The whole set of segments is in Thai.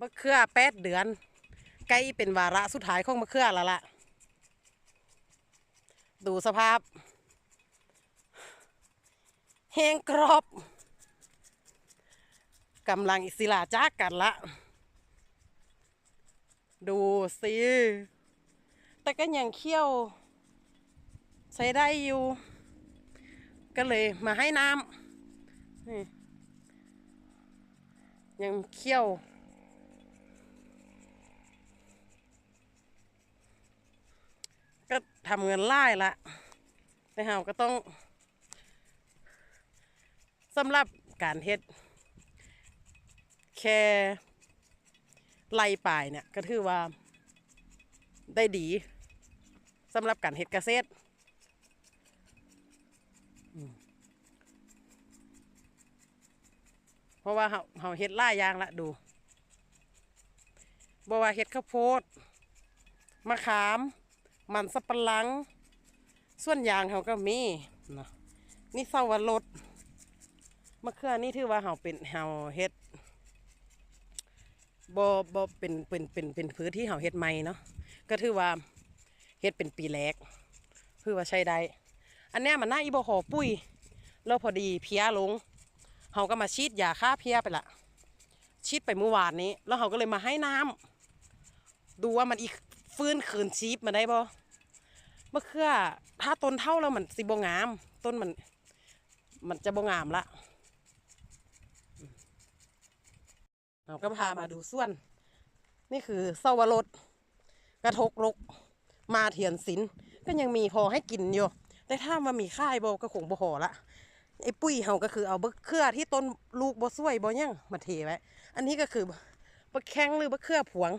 มะเขือแปดเดือน ใกล้เป็นวาระสุดท้ายของมะเขือแล้วล่ะ ดูสภาพแห้งกรอบกำลังอิสิลาจากกันละ ดูสิ แต่ก็ยังเคี่ยว ใช้ได้อยู่ ก็เลยมาให้น้ำนี่ยังเคี่ยว ก็ทำเงินไล่ละแต่เราก็ต้องสำหรับการเฮ็ด แค่ไล่ป่ายเนี่ยก็ถือว่าได้ดีสำหรับการเฮ็ดเกษตรเพราะว่าเราเราเฮ็ดล่ายางละดูบ่ว่าเฮ็ดข้าวโพดมะขาม มันสับปะหลัง ส่วนยางเขาก็มีเนาะนี่เสาวรสมะเขือนี่ถือว่าเขาเป็นเขาเฮ็ดบ่บ่เป็นเป็นเป็นเป็นพื้นที่เขาเฮ็ดใหม่เนาะก็ถือว่าเฮ็ดเป็นปีแรกคือว่าใช้ได้อันเนี้ยมันน่าอีโบ่ขอปุ้ยแล้วพอดีเพี้ยลงเขาก็มาฉีดยาฆ่าเพี้ยไปละฉีดไปเมื่อวานนี้ แล้วเขาก็เลยมาให้น้ำดูว่ามันอีก ฟื้นคืนชีพมาได้บ่มะเขือถ้าต้นเท่าแล้วมันสิบงาม ต้นมัน มันจะบงามละเราก็พามาดูส่วน นี่คือเสาวรสกระทกลก มาเถียนศิลก็ยังมีพอให้กินอยู่ แต่ถ้ามามีค่ายบก็คงบ่พอละไอ้ปุ้ยเฮาก็คือเอาบะเขือที่ต้นลูกบ่สวยบ่ยังมาเทไว้ อันนี้ก็คือบะแข้งหรือบะเขือผวง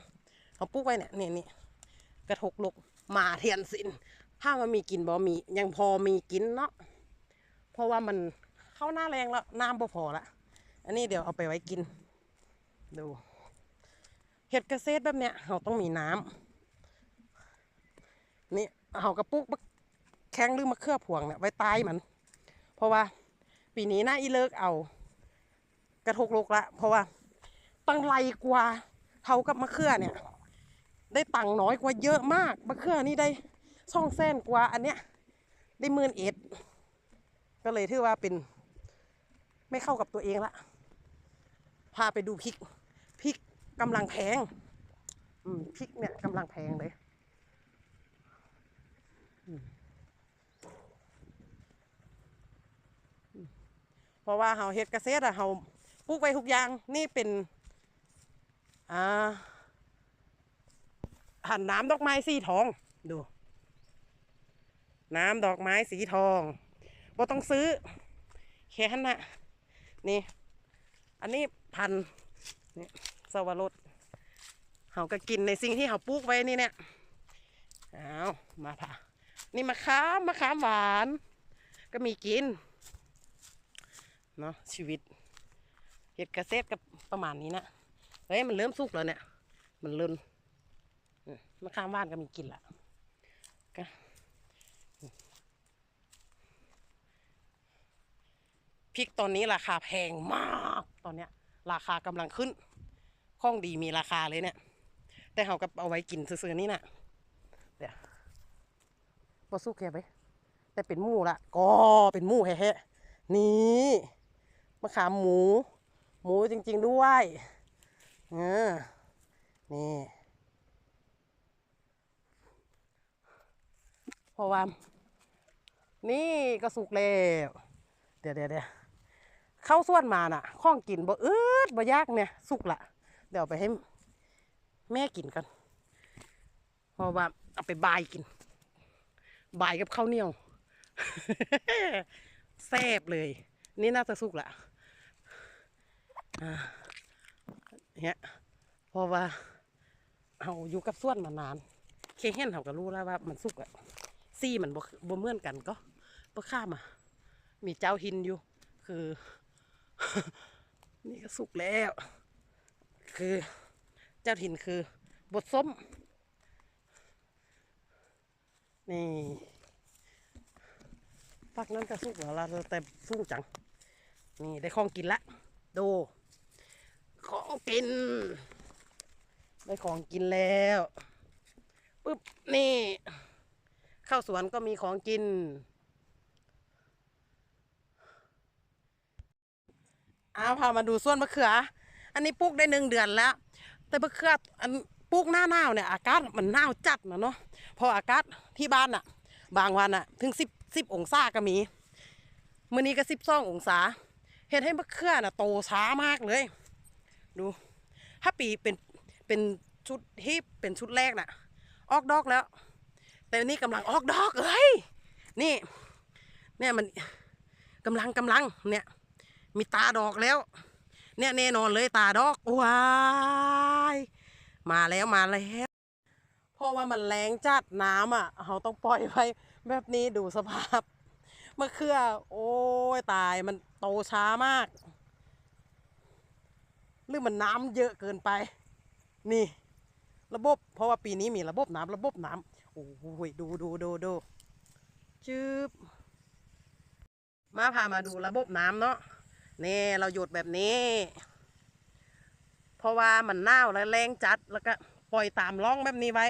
เขาปลูกไว้เนี่ยนี่นี่ กระทกลกมาเทียนศิลป์ถ้ามันมีกินบ่มี ยังพอมีกินเนาะเพราะว่ามันเข้าหน้าแรงแล้วน้ำบ่พอละอันนี้เดี๋ยวเอาไปไว้กิน ดู เห็ดเกษตรแบบเนี้ยเราต้องมีน้ำนี่เขากระปุกแข้งหรือมะเขือพวงเนี่ยไว้ใต้มัน เพราะว่าปีนี้น่าอีเลิกเอา กระทกโลกละ เพราะว่าตังไรกว่าเท่ากับมะเขือเนี่ย ได้ตังค์น้อยกว่าเยอะมากมะเขือนี่ได้ช่องแสนกว่าอันเนี้ยได้หมื่นเอ็ดก็เลยถือว่าเป็นไม่เข้ากับตัวเองละพาไปดูพริกพริกกำลังแพงอืมพริกเนี่ยกำลังแพงเลยเพราะว่าเฮาเฮ็ดเกษตรอะเฮาปลูกไว้ทุกอย่างนี่เป็นอ่า หันน้ำดอกไม้สีทอง ดู น้ำดอกไม้สีทองบ่ต้องซื้อ แค่นั้นนะนี่ อันนี้พันนี่สวรสเขาก็กินในสิ่งที่เขาปลูกไว้นี่เนี่ยเอามาผ่านี่มะขามมะขามหวาน ก็มีกิน เนาะชีวิตเห็ดกระเกษตรกับประมาณนี้นะเฮ้ยมันเริ่มสุกแล้วเนี่ย มันเริ่มอื มมะขามหวานก็มีกินละก็พริกตอนนี้ราคาแพงมากตอนเนี้ย ราคากำลังขึ้นข้องดีมีราคาเลยเนี่ย แต่เขาก็เอาไว้กินซื้อๆนี่น่ะเดี๋ยวบอสุกแค่ไปแต่เป็นหมูละก็เป็นหมูแฮ่ๆนี่มะขามหมู หมูจริง ๆด้วยเออนี่ เพ ราะว่า นี่ก็สุกแล้วเดี๋ยวเดี๋ยวเดี๋ยวเข้าส่วนมาน่ะข้องกินบ่อืดบ่ยากเนี่ยสุกละเดี๋ยวไปให้แม่กินกันเพราะว่าเอาไปบายกิน บายกับข้าวเหนียวแซ่บเลย นี่น่าจะสุกละเนี่ยเพราะว่าเอาอยู่กับส่วนมานาน เคเห็นเขาก็รู้แล้วว่ามันสุกอะ ซี่มันบ่เหมือนกันก็บ่ข้ามอะมีเจ้าหินอยู่ คือ นี่ก็สุกแล้ว คือเจ้าถิ่นคือบดส้ม นี่พักนั้นก็สุกแล้วละแต่สูงจัง นี่ได้ของกินละดูของกิน ได้ของกินแล้วปุ๊บนี่าสวนก็มีของกินอาพามาดูส่วนมะเขือ อันนี้ปลูกได้หนึ่งเดือนแล้ว แต่มะเขืออันปลูกหน้าหนาวเนี่ยอากาศมันหนาวจัดนะเนาะ พออากาศที่บ้านอะบางวันอะถึงสิบสิบองศาก็มี มื้อนี้ก็สิบสององศา เห็นให้มะเขือน่ะโตช้ามากเลย ดู ถ้าปีเป็นเป็นชุดที่เป็นชุดแรกน่ะ ออกดอกแล้ว แต่นี่กำลังออกดอกเอ้ยนี่ เนี่ยมันกำลังกำลังเนี่ย มีตาดอกแล้ว เนี่ยแน่นอนเลยตาดอกว้ายมาแล้วมาแล้วเพราะว่ามันแรงจัดน้ำอะเราต้องปล่อยไว้แบบนี้ดูสภาพมะเขือโอ้ยตายมันโตช้ามากหรือมันน้ำเยอะเกินไป นี่ ระบบ เพราะว่าปีนี้มีระบบน้ำระบบน้ำ โอ้ยดูดูดูดูจืบมาพามาดูระบบน้ำเนาะนี่เราหยดแบบนี้ เพราะว่ามันเนาวและแรงจัดแล้วก็ปล่อยตามร่องแบบนี้ไว้